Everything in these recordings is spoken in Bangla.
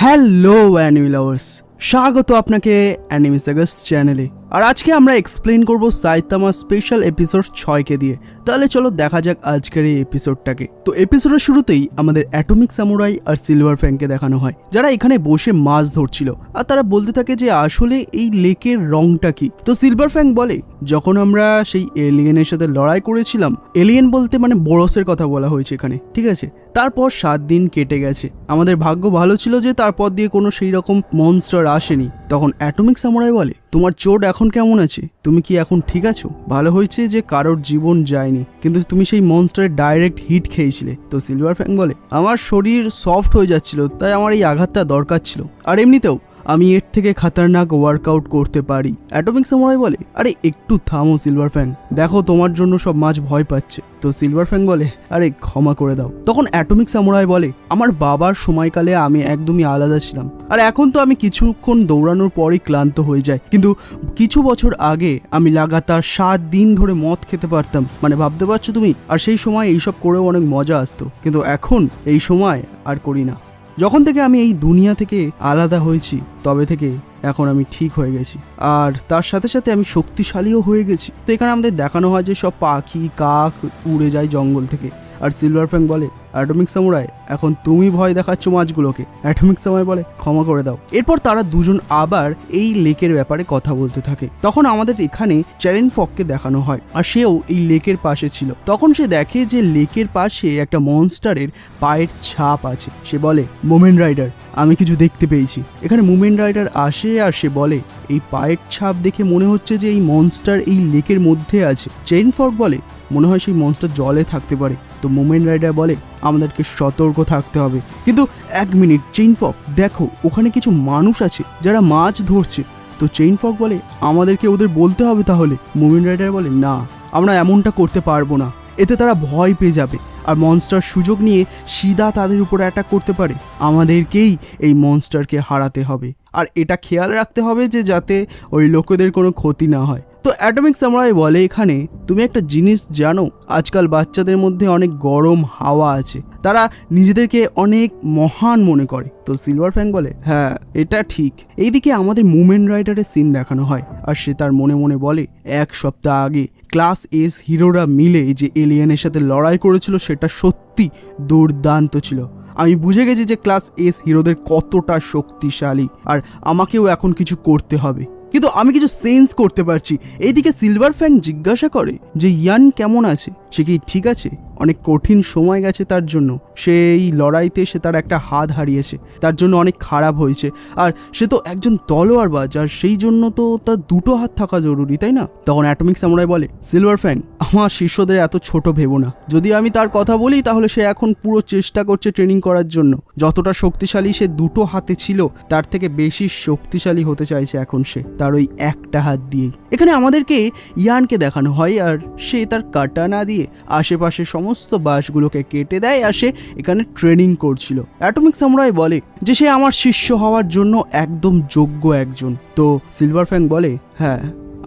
হ্যালো অ্যানিমি লাভার্স স্বাগত আপনাকে অ্যানিমি সাগাস চ্যানেলে আর আজকে আমরা এক্সপ্লেন করব সাইতামা স্পেশাল এপিসোড ছয়কে দিয়ে। তাহলে চলো দেখা যাক আজকের এই এপিসোডটাকে তো এপিসোডের শুরুতেই আমাদের অ্যাটমিক সামুরাই আর সিলভার ফ্যাংকে দেখানো হয়, যারা এখানে বসে মাছ ধরছিল। আর তারা বলতে থাকে যে আসলে এই লেকের রংটা কি? তো সিলভার ফ্যাং বলে, যখন আমরা সেই এলিয়েনের সাথে লড়াই করেছিলাম এলিয়েন বলতে মানে বরসের কথা বলা হয়েছে এখানে, ঠিক আছে? তারপর সাত দিন কেটে গেছে। আমাদের ভাগ্য ভালো ছিল যে তারপর দিয়ে কোনো সেই রকম মনস্টার আসেনি। তখন অ্যাটমিক সামুরাই বলে তোমার চোট এখন কেমন আছে? তুমি কি এখন ঠিক আছো? ভালো হয়েছে যে কারোর জীবন যায়নি। কিন্তু তুমি সেই মনস্টারের ডাইরেক্ট হিট খেয়েছিলে। তো সিলভার ফ্যাং বলে, আমার শরীর সফট হয়ে যাচ্ছিল, তাই আমার এই আঘাতটা দরকার ছিল। আর এমনিতেও আমি এর থেকে খাতারনাক ওয়ার্কআউট করতে পারি। অ্যাটমিক সামুরাই বলে, আরে, একটু থামো সিলভার ফ্যাং দেখো, তোমার জন্য সব মাছ ভয় পাচ্ছে। তো সিলভার ফ্যাং বলে, আরে, ক্ষমা করে দাও। তখন অ্যাটমিক সামুরাই বলে, আমার বাবার সময়কালে আমি একদমই আলাদা ছিলাম। আর এখন তো আমি কিছুক্ষণ দৌড়ানোর পরই ক্লান্ত হয়ে যাই। কিন্তু কিছু বছর আগে আমি লাগাতার সাত দিন ধরে মদ খেতে পারতাম। মানে ভাবতে পারছ তুমি? আর সেই সময় এইসব করেও অনেক মজা আসতো। কিন্তু এখন এই সময় আর করি না। যখন থেকে আমি এই দুনিয়া থেকে আলাদা হয়েছি, তবে থেকে এখন আমি ঠিক হয়ে গেছি। আর তার সাথে সাথে আমি শক্তিশালীও হয়ে গেছি। তো এখানে আমাদের দেখানো হয় যে সব পাখি, কাক উড়ে যায় জঙ্গল থেকে। আর সিলভার ফ্যাং বলে অ্যাটমিক সামুরাই, এখন তুমি ভয় দেখাচ্ছ মাছগুলোকে। অ্যাটমিক সময় বলে, ক্ষমা করে দাও। এরপর তারা দুজন আবার এই লেকের ব্যাপারে কথা বলতে থাকে। তখন আমাদের এখানে চ্যারেন ফককে দেখানো হয়, আর সেও এই লেকের পাশে ছিল। তখন সে দেখে যে লেকের পাশে একটা মনস্টারের পায়ের ছাপ আছে। সে বলে, মোমেন রাইডার, আমি কিছু দেখতে পেয়েছি। এখানে মুমেন রাইডার আসে আর সে বলে, এই পায়ের ছাপ দেখে মনে হচ্ছে যে এই মনস্টার এই লেকের মধ্যে আছে। চেইন ফক বলে, মনে হয় সেই মনস্টার জলে থাকতে পারে। তো মুমেন রাইডার বলে, আমাদেরকে সতর্ক থাকতে হবে। কিন্তু এক মিনিট, চেইন ফক, দেখো, ওখানে কিছু মানুষ আছে যারা মাছ ধরছে। তো চেইন ফক বলে, আমাদেরকে ওদের বলতে হবে তাহলে। মুমেন রাইডার বলে, না, আমরা এমনটা করতে পারব না। এতে তারা ভয় পেয়ে যাবে। আর মনস্টার সুযোগ নিয়ে সিধা তাদের উপর অ্যাটাক করতে পারে। আমাদেরকেই এই মনস্টারকে হারাতে হবে। আর এটা খেয়াল রাখতে হবে যে যাতে ওই লোকেদের কোনো ক্ষতি না হয়। তো অ্যাটমিক সামরাই বলে এখানে, তুমি একটা জিনিস জানো, আজকাল বাচ্চাদের মধ্যে অনেক গরম হাওয়া আছে। তারা নিজেদেরকে অনেক মহান মনে করে। তো সিলভার ফ্যাং বলে হ্যাঁ এটা ঠিক। এইদিকে আমাদের মুমেন রাইডারের সিন দেখানো হয়, আর সে তার মনে মনে বলে, এক সপ্তাহ আগে ক্লাস এস হিরোরা মিলে যে এলিয়েনের সাথে লড়াই করেছিল, সেটা সত্যি দুর্দান্ত ছিল। আমি বুঝে গেছি যে ক্লাস এস হিরোদের কতটা শক্তিশালী, আর আমাকেও এখন কিছু করতে হবে। কিন্তু আমি কিছু সেন্স করতে পারছি। এইদিকে সিলভার ফ্যাং জিজ্ঞাসা করে যে, ইয়ান কেমন আছে? সে কি ঠিক আছে? অনেক কঠিন সময় গেছে তার জন্য। সে এই লড়াইতে সে তার একটা হাত হারিয়েছে। তার জন্য অনেক খারাপ হয়েছে। আর সে তো একজন তলোয়ারবাজ, আর সেই জন্য তো তার দুটো হাত থাকা জরুরি, তাই না? তখন অ্যাটমিক সামুরাই বলে সিলভার ফ্যাং আমার শিষ্যদের এত ছোট ভেবো না। যদি আমি তার কথা বলি, তাহলে সে এখন পুরো চেষ্টা করছে ট্রেনিং করার জন্য। যতটা শক্তিশালী সে দুটো হাতে ছিল, তার থেকে বেশি শক্তিশালী হতে চাইছে এখন সে। তার ওই একটা হাত দিয়েই এখানে আমাদেরকে ইয়ানকে দেখানো হয় আর সে তার কাটানা দিয়ে আশেপাশে সমস্ত বাসগুলোকে কেটে দেয় আর সে এখানে ট্রেনিং করছিল। অ্যাটমিক সামুরাই বলে যে সে আমার শিষ্য হওয়ার জন্য একদম যোগ্য একজন। তো সিলভার ফ্যাং বলে হ্যাঁ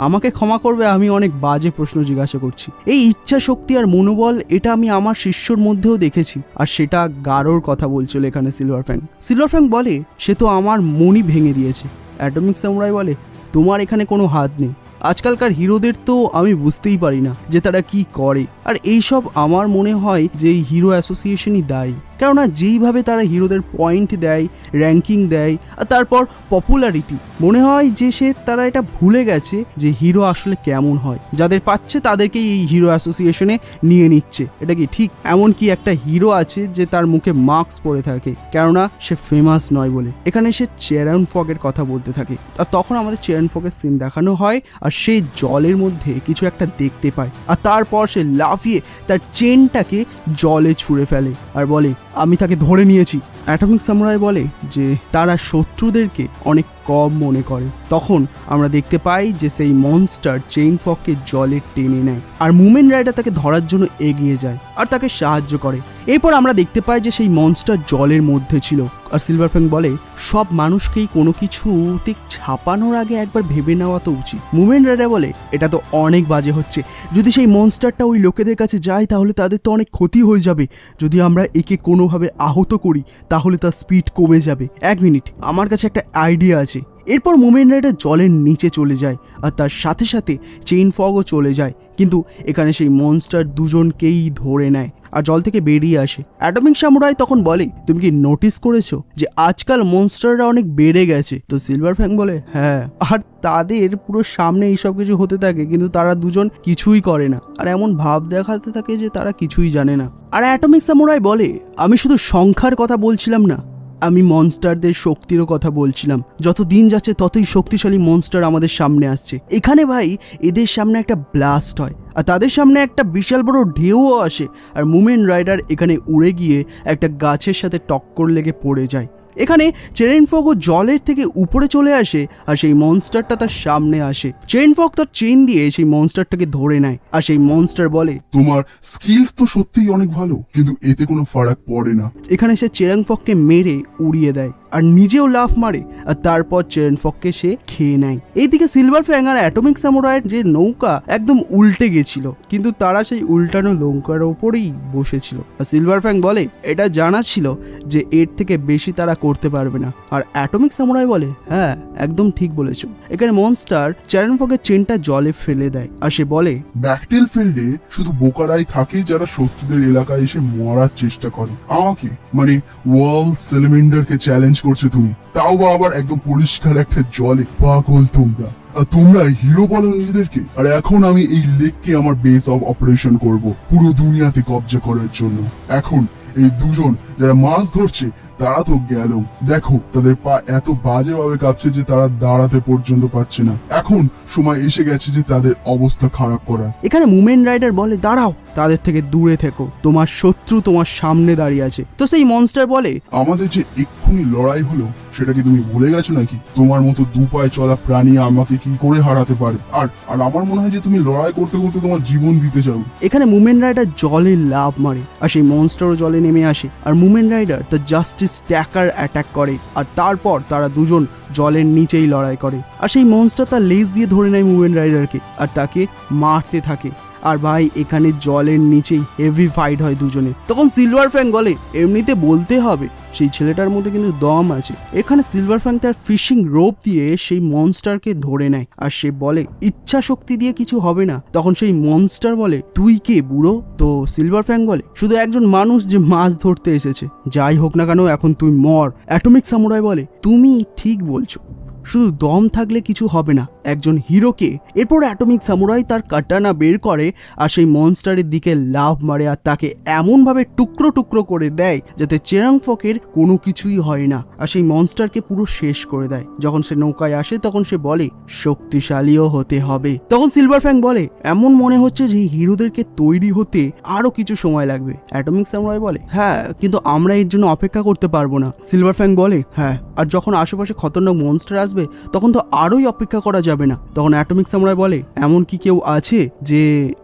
আমাকে ক্ষমা করবে, আমি অনেক বাজে প্রশ্ন জিজ্ঞাসা করছি। এই ইচ্ছা শক্তি আর মনোবল, এটা আমি আমার শিষ্যর মধ্যেও দেখেছি। আর সেটা গারোর কথা বলছিল এখানে সিলভার ফ্যাং সিলভার ফ্যাং বলে, সে তো আমার মনই ভেঙে দিয়েছে। অ্যাটমিক সামুরাই বলে তোমার এখানে কোনো হাত নেই। আজকালকার হিরোদের তো আমি বুঝতেই পারি না যে তারা কি করে। আর এইসব আমার মনে হয় যে এই হিরো অ্যাসোসিয়েশনই দায়ী। কেননা যেইভাবে তারা হিরোদের পয়েন্ট দেয় র্যাঙ্কিং দেয়, আর তারপর পপুলারিটি মনে হয় যে সে, তারা এটা ভুলে গেছে যে হিরো আসলে কেমন হয়। যাদের পাচ্ছে তাদেরকেই এই হিরো অ্যাসোসিয়েশনে নিয়ে নিচ্ছে। এটা কি ঠিক? এমন কি একটা হিরো আছে যে তার মুখে মাস্ক পরে থাকে, কেননা সে ফেমাস নয় বলে। এখানে সে চেরান ফগের কথা বলতে থাকে। আর তখন আমাদের চেরান ফগের সিন দেখানো হয়, আর সেই জলের মধ্যে কিছু একটা দেখতে পায়। আর তারপর সে লাফিয়ে তার চেনটাকে জলে ছুঁড়ে ফেলে, আর বলে আমি তাকে ধরে নিয়েছি। অ্যাটমিক সামুরাই বলে যে তারা শত্রুদেরকে অনেক কম মনে করে। তখন আমরা দেখতে পাই যে সেই মনস্টার চেইন ফককে জলে টেনে নেয়। আর মুমেন রাইডার তাকে ধরার জন্য এগিয়ে যায় আর তাকে সাহায্য করে। এরপর আমরা দেখতে পাই যে সেই মনস্টার জলের মধ্যে ছিল। আর সিলভার ফ্যাং বলে, সব মানুষকেই কোনো কিছুতে ছাপানোর আগে একবার ভেবে নেওয়া তো উচিত। মুভমেন্ট রাইডার বলে, এটা তো অনেক বাজে হচ্ছে। যদি সেই মনস্টারটা ওই লোকেদের কাছে যায়, তাহলে তাদের তো অনেক ক্ষতি হয়ে যাবে। যদি আমরা একে কোনোভাবে আহত করি, তাহলে তার স্পিড কমে যাবে। এক মিনিট আমার কাছে একটা আইডিয়া আছে। এরপর মুভমেন্ট রাইডার জলের নিচে চলে যায় আর তার সাথে সাথে চেইন ফগও চলে যায়। কিন্তু এখানে সেই মনস্টার দুজনকেই ধরে নেয় আর জল থেকে বেরিয়ে আসে। অ্যাটমিক সামুরাই তখন বলে, তুমি কি নোটিস করেছ যে আজকাল মনস্টাররা অনেক বেড়ে গেছে? তো সিলভার ফ্যাং বলে হ্যাঁ। আর তাদের পুরো সামনে এইসব কিছু হতে থাকে, কিন্তু তারা দুজন কিছুই করে না। আর এমন ভাব দেখাতে থাকে যে তারা কিছুই জানে না। আর অ্যাটমিক সামুরাই বলে, আমি শুধু সংখ্যার কথা বলছিলাম না আমি মনস্টারদের শক্তিরও কথা বলছিলাম। যত দিন যাচ্ছে, ততই শক্তিশালী মনস্টার আমাদের সামনে আসছে। এখানে ভাই, এদের সামনে একটা ব্লাস্ট হয়, আর তাদের সামনে একটা বিশাল বড় ঢেউও আসে, আর মুমেন রাইডার এখানে উড়ে গিয়ে একটা গাছের সাথে টক্কর লেগে পড়ে যায়। এখানে চেরেন ও জলের থেকে উপরে চলে আসে আর সেই মনস্টারটা তার সামনে আসে। চেরেনফগ তার চেন দিয়ে সেই মনস্টারটাকে ধরে নেয় আর সেই মনস্টার বলে তোমার স্কিল তো সত্যিই অনেক ভালো কিন্তু এতে কোনো ফারাক পড়ে না। এখানে সে চেরাংফককে মেরে উড়িয়ে দেয়। আর নিজেও লাফ মারে, আর তারপর চেরেনফককে সে খেয়ে নেয়। এইদিকে সিলভার ফ্যাং আর অ্যাটমিক সামুরাইয়ের যে নৌকা একদম উল্টে গেছিল, কিন্তু তারা সেই উল্টানো নৌকার ওপরেই বসেছিল। আর সিলভার ফ্যাং বলে, এটা জানা ছিল যে এর থেকে বেশি তারা করতে পারবে না। আর অ্যাটমিক সামুরাই বলে হ্যাঁ একদম ঠিক বলেছ। এখানে মনস্টার চেরেনফকের চেনটা জলে ফেলে দেয়, আর সে বলে ব্যাকটেল ফিল্ডে শুধু বোকারাই থাকে যারা শত্রুদের এলাকায় এসে মরার চেষ্টা করে। আমাকে মানে ওয়াল সেলিমেন্ডারকে চ্যালেঞ্জ করছে তুমি? তাও বা আবার একদম পরিষ্কার একটা জলে পাগল তোমরা। আর তোমরা হিরো বলো নিজেদেরকে। আর এখন আমি এই লেককে আমার বেস অফ অপারেশন করব, পুরো দুনিয়াতে কবজা করার জন্য। এখন এই দুজন যারা মাছ ধরছে, তারা তো গেল। দেখো, তাদের পা এত বাজেভাবে কাঁপছে যে তারা দাঁড়াতে পর্যন্ত পারছে না। এখন সময় এসে গেছে যে তাদের অবস্থা খারাপ করার। এখানে মুমেন্ট রাইডার বলে, দাঁড়াও তাদের থেকে দূরে থেকো। তোমার শত্রু তোমার সামনে দাঁড়িয়ে আছে। তো সেই মনস্টার বলে আমাদের যে এক্ষুনি লড়াই হলো সেটা কি তুমি ভুলে গেছো নাকি? তোমার মতো দু পায়ে চলা প্রাণী আমাকে কি করে হারাতে পারে? আর আর আমার মনে হয় যে তুমি লড়াই করতে করতে তোমার জীবন দিতে চাও। এখানে মুমেন রাইডার জলে লাভ মারে আর সেই মনস্টারও জলে নেমে আসে। আর Mumen Rider the justice stacker attack করে আর তারপর তারা দুজন জলের নিচেই লড়াই করে। আর সেই মনস্টার তার লেজ দিয়ে ধরে নেয় মুমেন রাইডারকে আর তাকে মারতে থাকে। আর ভাই, এখানে জলের নিচেই হেভি ফাইট হয় দুজনে। তখন সিলভার ফ্যাং বলে, এমনিতে বলতে হবে, সেই ছেলেটার মধ্যে কিন্তু দম আছে। এখানে সিলভার ফ্যাং তার ফিশিং রোপ দিয়ে সেই মনস্টারকে ধরে নেয়। আর সে বলে ইচ্ছা শক্তি দিয়ে কিছু হবে না। তখন সেই মনস্টার বলে, তুই কে বুড়ো? তো সিলভার ফ্যাং বলে, শুধু একজন মানুষ যে মাছ ধরতে এসেছে। যাই হোক না কেন, এখন তুই মর। অ্যাটমিক সামুরাই বলে, তুমি ঠিক বলছো। শুধু দম থাকলে কিছু হবে না। একজন হিরোকে। এরপর অ্যাটমিক সামুরাই তার কাটানা বের করে আর সেই মনস্টারের দিকে লাভ মারে আর তাকে এমনভাবে টুকরো টুকরো করে দেয় যাতে চেরাংফকের কোনো কিছুই হয় না। আর সেই মনস্টারকে পুরো শেষ করে দেয়। যখন সে নৌকায় আসে, তখন সে বলে, শক্তিশালীও হতে হবে। তখন সিলভার ফ্যাং বলে, এমন মনে হচ্ছে যে হিরোদেরকে তৈরি হতে আরও কিছু সময় লাগবে। অ্যাটমিক সামুরাই বলে হ্যাঁ কিন্তু আমরা এর জন্য অপেক্ষা করতে পারব না। সিলভার ফ্যাং বলে হ্যাঁ। আর যখন আশেপাশে খতরনাক মনস্টার আসবে, তখন তো আরোই অপেক্ষা করা যাবে না। তখন অ্যাটমিক সামরাই বলে, এমন কি কেউ আছে যে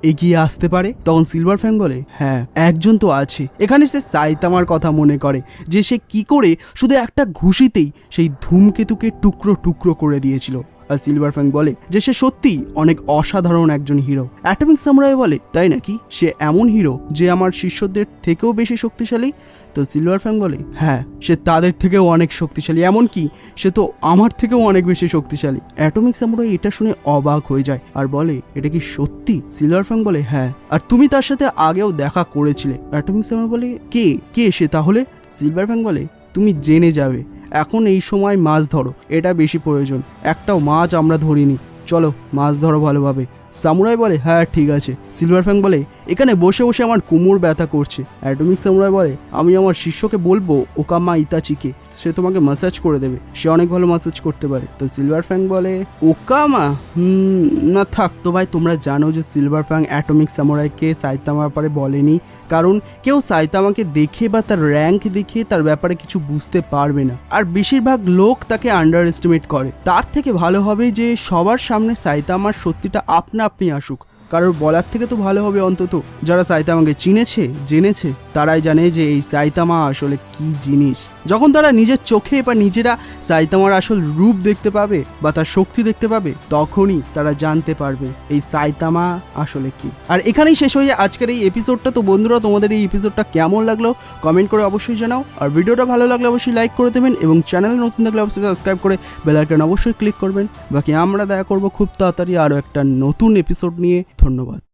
এগিয়ে আসতে পারে? তখন সিলভার ফ্যাং বলে হ্যাঁ একজন তো আছে। এখানে সে সাইতামার কথা মনে করে, যে সে কি করে শুধু একটা ঘুষিতেই সেই ধূমকেতুকে টুকরো টুকরো করে দিয়েছিল। আর সিলভার ফ্যাং বলে যে সে সত্যিই অনেক অসাধারণ একজন হিরো। অ্যাটমিক সামুরাই বলে, তাই নাকি? সে এমন হিরো যে আমার শিষ্যদের থেকেও বেশি শক্তিশালী? তো সিলভার ফ্যাং বলে হ্যাঁ সে তাদের থেকেও অনেক শক্তিশালী। এমন কি সে তো আমার থেকেও অনেক বেশি শক্তিশালী। অ্যাটমিক সামুরাই এটা শুনে অবাক হয়ে যায় আর বলে, এটা কি সত্যি? সিলভার ফ্যাং বলে হ্যাঁ। আর তুমি তার সাথে আগেও দেখা করেছিলে। অ্যাটমিক সামুরাই বলে, কে? কে সে তাহলে? সিলভার ফ্যাং বলে, তুমি জেনে যাবে। এখন এই সময় মাছ ধরো, এটা বেশি প্রয়োজন। একটাও মাছ আমরা ধরিনি। চলো, মাছ ধরো ভালোভাবে। সামুরাই বলে হ্যাঁ ঠিক আছে। সিলভার ফ্যাং বলে, এখানে বসে বসে আমার কোমর ব্যথা করছে। অ্যাটমিক সামুরাই বলে, আমি আমার শিষ্যকে বলব, ওকামা ইতাচিকে, সে তোমাকে ম্যাসাজ করে দেবে। সে অনেক ভালো ম্যাসাজ করতে পারে। তো সিলভার ফ্যাং বলে, ওকামা? হুম, না থাক তো ভাই, তোমরা জানো যে সিলভার ফ্যাং অ্যাটমিক সামুরাইকে সাইতামার ব্যাপারে বলেনি। কারণ কেউ সাইতামাকে দেখে বা তার র্যাঙ্ক দেখে তার ব্যাপারে কিছু বুঝতে পারবে না। আর বেশিরভাগ লোক তাকে আন্ডার এস্টিমেট করে। তার থেকে ভালো হবে যে সবার সামনে সাইতামার সত্যিটা আপনা আপনি আসুক। কারোর বলার থেকে তো ভালো হবে অন্তত। যারা সাইতামাকে চিনেছে, জেনেছে, তারাই জানে যে এই সাইতামা আসলে কি জিনিস। যখন তারা নিজের চোখে বা নিজেরা সাইতামার আসল রূপ দেখতে পাবে বা তার শক্তি দেখতে পাবে, তখনই তারা জানতে পারবে এই সাইতামা আসলে কি। আর এখানেই শেষ হয়ে যায় আজকের এই এপিসোডটা তো বন্ধুরা, তোমাদের এই এপিসোডটা কেমন লাগল? কমেন্ট করে অবশ্যই জানাও। আর ভিডিওটা ভালো লাগলে অবশ্যই লাইক করে দেবেন এবং চ্যানেল নতুন থাকলে অবশ্যই সাবস্ক্রাইব করে বেল আইকন অবশ্যই ক্লিক করবেন। বাকি আমরা দেখা করব খুব তাড়াতাড়ি আরও একটা নতুন এপিসোড নিয়ে। ধন্যবাদ।